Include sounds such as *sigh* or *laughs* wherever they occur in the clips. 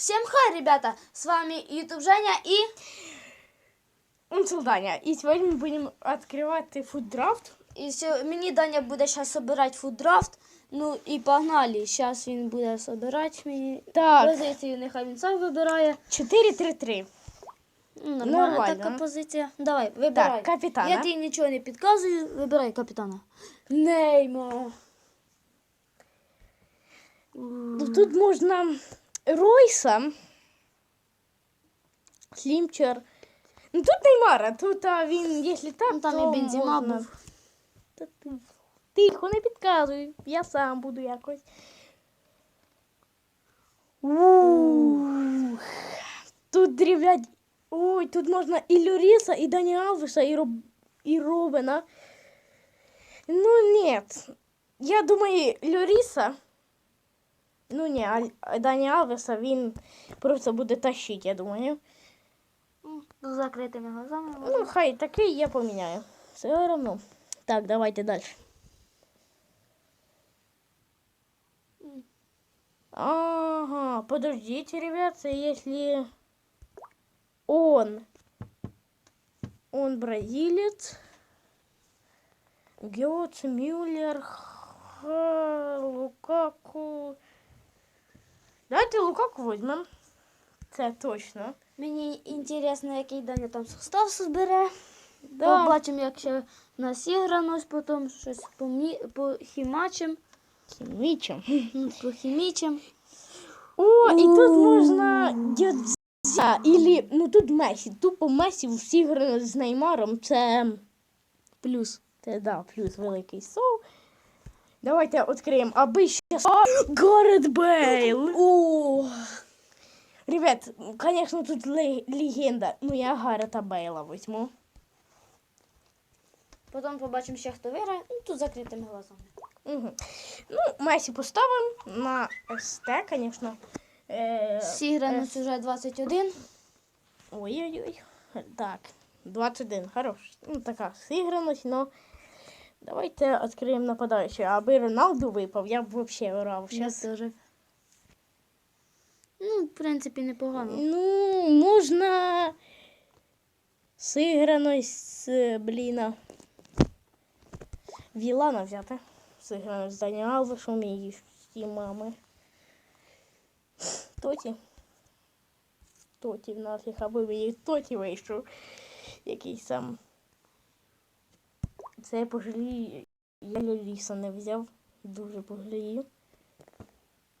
Всем хай, ребята! С вами YouTube Женя и... Унцел Даня. И сегодня мы будем открывать фуддрафт. І сьо- мені Даня буде зараз собирати фуддрафт. Ну і погнали. Зараз він буде собирати мені Так. позицію, нехай він сам вибирає. 4-3-3. Ну, Нормальна Нормально. така позиція. Давай, вибирай. Так, капітана. Я тобі нічого не підказую, вибирай капітана. Нейма. Ну, Тут можна Ройса, Слімчер. Ну тут Неймара, тут а, він, якщо так, Ну, там то і Бензима можна. був. Та ти- Тихо, не підказуй. Я сам буду якось. Ух. Тут, ребят, ой, тут можна і Люріса, і Дані Алвеса, і, Роб... і Робина. Ну, нет. Я думаю, Люріса. Ну, ні, а Дані Алвеса він просто буде тащити, я думаю. М, З закритими глазами. Ну, хай такий я поміняю. Все одно. Так, давайте далі. Ага, подождите, ребята, если он, он бразилец, Геоц, Мюллер, Ха, Лукаку. Давайте Лукаку возьмем. Це точно. Мені інтересно, який Даня там состав збере. Да. Побачимо, як ще в нас іграnost, потім щось помі... похімачим, Хімічем. ну, похімічим. О, і тут можна дядзя, ілі, ну тут Месі, тупо Месі всі гри з Неймаром, це Плюс. Це да, плюс великий соу. Давайте ще. А, Гаррет Бейл! О, Ребят, звісно, тут легенда. Ну я Гаррета Бейла візьму. Потім побачимо ще, хто виграє. Ну, тут закритими глазами. Угу. Ну, Месі поставимо на СТ, звісно. Е, Сіграність вже 21. Ой-ой-ой. Так, 21, хорош. Ну, така сыгранность, но давайте відкриємо нападаючого. Аби Роналду випав, я б взагалі орав. Я Щас... теж. Ну, в принципі, непогано. Ну, можна сыграність, з, бліна. Вілана взяти. Сыграність з Дані Алвешом і з мами. Тоті. Тоті в нас, аби мені Тоті вийшов. Якийсь сам. Це я пожалію. Я Ліліса не взяв. Дуже пожалію.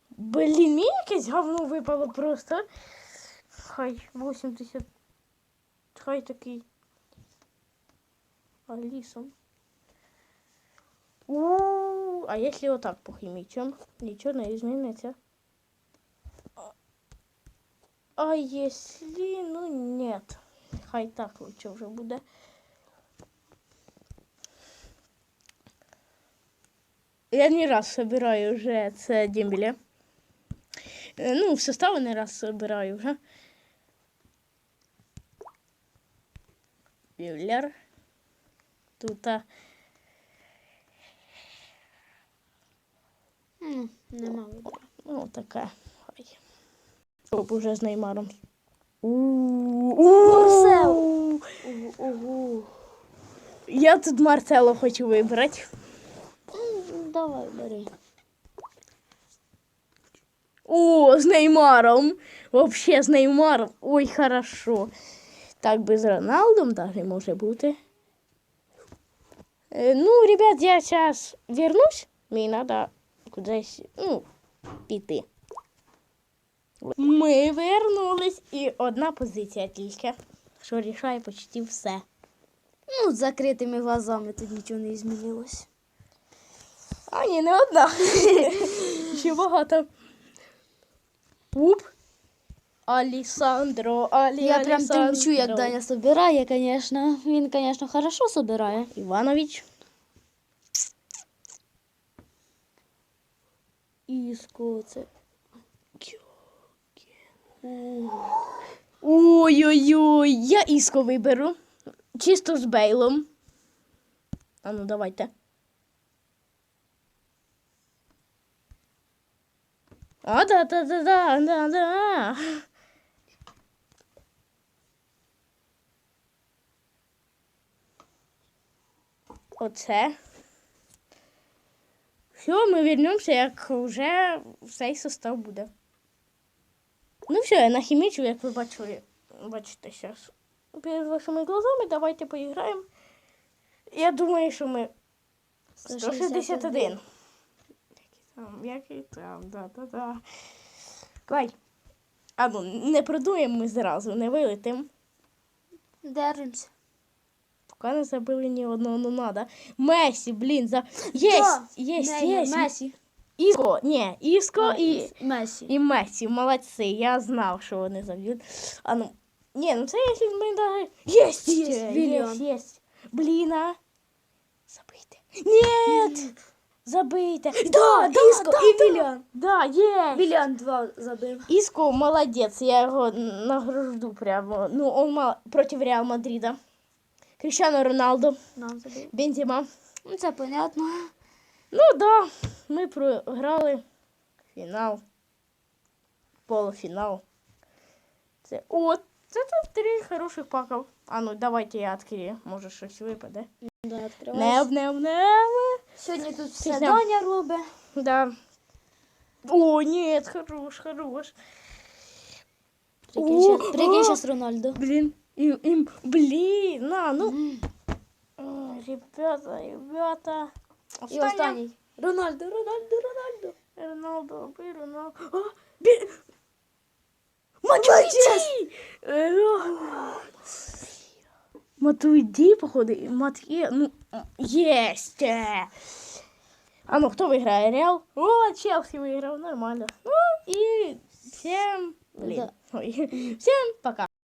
Блін, мені якесь говно випало просто. Хай 80. Хай такий. Алісом. У, а якщо отак по хімічам, нічого не зміниться. А- А если, ну нет. Хай так лучше вже буде. Я не раз собираю вже це дембеля. Ну, в состави не раз собираю вже. Мюллер. Тут а, Ну, нема вибору. ну, така. Хай. Оп, уже з Неймаром. Марсел. Я тут Марцело хочу вибрати. Давай, бери. О, з Неймаром. Вообще з Неймаром. Ой, хорошо. Так би з Роналдом даже може бути. Е, Ну, ребят, я зараз вернусь. Мені треба кудись, ну, піти. Ми вернулись і одна позиція тільки, що рішає почти все. Ну, з закритими глазами тут нічого не змінилось. А ні, не одна. *laughs* Ще багато. Уп. Алісандро, Алі, Я прям Алісандро. як Даня собирає, звісно. Він, звісно, хорошо собирає. Іванович. Іско, це. Ой-ой-ой, я Іско виберу. Чисто з Бейлом. А ну давайте. А, да, да, да, да, да, да. Оце. Все, ми вернемося, як вже цей состав буде. Ну все, я нахімічу, як ви бачили. Бачите зараз. Перед вашими глазами давайте поіграємо. Я думаю, що ми 161. Там, який там, да, да, да. Давай. А ну, не продуємо ми зразу, не вилетим. Держимося. Поки не забили ні одного, ну надо. Месі, блін, за... Єсть, єсть, єсть. Месі. Іско, ні, Іско і, Месі. і Месі, молодці, я знав, що вони заб'ють. А ну, ні, ну це якщо ми даже... Єсть, єсть, єсть. Блін, а. Забийте. Ні, забийте. Да, да, Іско да, і да. Вільян. Да, є. Вільян два забив. Іско молодець, я його награжду прямо. Ну, он мал... проти Реал Мадрида. Кріщано Роналдо, Нам забив. Бензима. Ну, це понятно. Ну да, ми програли фінал. Полуфінал. Це от. Це тут три хороших паків. А ну давайте я відкрию. Може щось випаде. Да, Не, відкриваєш. не, не. Сьогодні тут все Пізня. Даня робить. Да. О, нет, хорош, хорош. Прикинь, О, щас- Прикинь, о. зараз Рональдо. Блин, им, им, блин, на, ну, М. О, ребята, ребята. І Остання. останній. Рональдо, Рональдо, Рональдо. Роналдо, ви Роналдо. О, бі... Матвій! Е, Матвій, походу, Матвій, ну, єсть. А ну, хто виграє? Реал? О, Челсі виграв, нормально. Ну, і всім, блін, Да. ой, всім пока.